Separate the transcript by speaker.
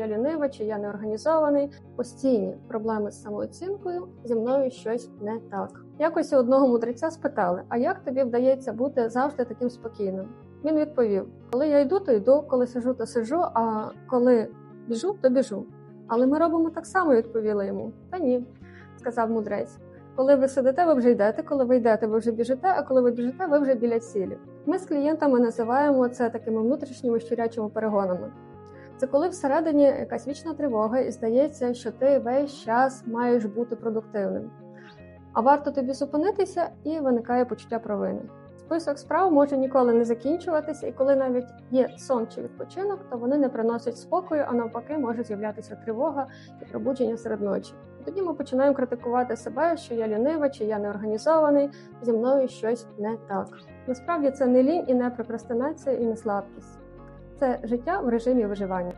Speaker 1: я лінива, чи я неорганізований. Постійні проблеми з самооцінкою зі мною щось не так. Якось одного мудреця спитали: а як тобі вдається бути завжди таким спокійним? Він відповів: коли я йду, то йду, коли сижу, то сижу, а коли біжу, то біжу. Але ми робимо так само, відповіли йому. Та ні, сказав мудрець. Коли ви сидите, ви вже йдете, коли ви йдете, ви вже біжите, а коли ви біжите, ви вже біля цілі. Ми з клієнтами називаємо це такими внутрішніми щурячими перегонами. Це коли всередині якась вічна тривога, і здається, що ти весь час маєш бути продуктивним. А варто тобі зупинитися, і виникає почуття провини. Список справ може ніколи не закінчуватися, і коли навіть є сон чи відпочинок, то вони не приносять спокою, а навпаки, може з'являтися тривога і пробудження серед ночі. Тоді ми починаємо критикувати себе, що я лінива, чи я неорганізований, зі мною щось не так. Насправді це не лінь і не прокрастинація, і не слабкість. Це життя в режимі виживання.